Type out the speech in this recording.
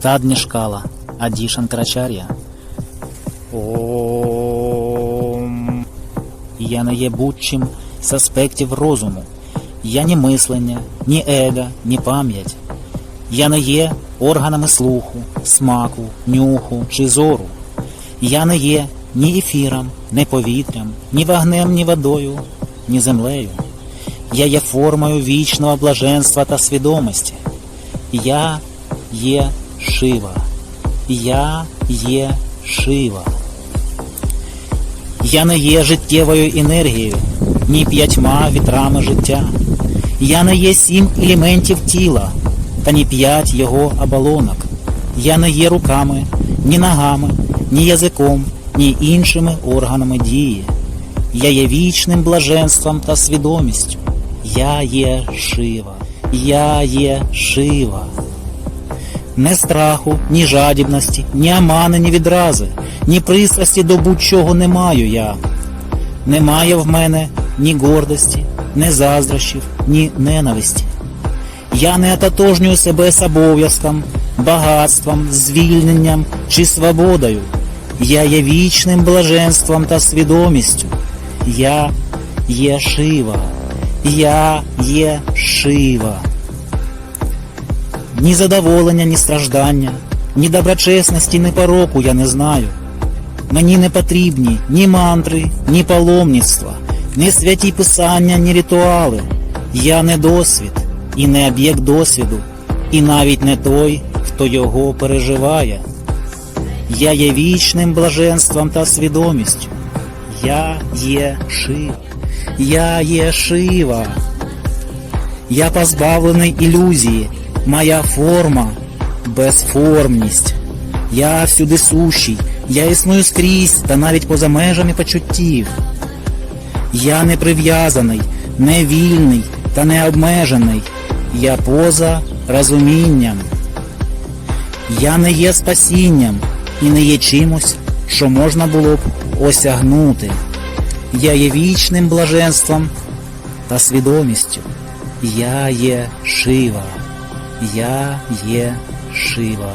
Таднішкала, Аді Шанкарачар'я. Ом. Я не є будь-чим з аспектів розуму. Я ні мислення, ні его, ні пам'ять. Я не є органами слуху, смаку, нюху чи зору. Я не є ні ефіром, ні повітрям, ні вогнем, ні водою, ні землею. Я є формою вічного блаженства та свідомості. Я є Шива. Я є Шива. Я не є життєвою енергією, ні п'ятьма вітрами життя. Я не є сім елементів тіла, та ні п'ять його оболонок. Я не є руками, ні ногами, ні язиком, ні іншими органами дії. Я є вічним блаженством та свідомістю. Я є Шива. Я є Шива. Не страху, ні жадібності, ні омани, ні відрази, ні пристрасті до будь-чого не маю я. Немає в мене ні гордості, ні заздрощів, ні ненависті. Я не ототожнюю себе з обов'язком, багатством, звільненням чи свободою. Я є вічним блаженством та свідомістю. Я є Шива. Я є Шива. Ні задоволення, ні страждання, ні доброчесності, ні пороку я не знаю. Мені не потрібні ні мантри, ні паломництва, ні святі писання, ні ритуали. Я не досвід і не об'єкт досвіду, і навіть не той, хто його переживає. Я є вічним блаженством та свідомістю. Я є Шива. Я є Шива. Я позбавлений ілюзії. Моя форма безформність. Я всюди сущий. Я існую скрізь та навіть поза межами почуттів. Я не прив'язаний, не вільний та не обмежений. Я поза розумінням. Я не є спасінням і не є чимось, що можна було б осягнути. Я є вічним блаженством та свідомістю. Я є Шива. Я є Шива.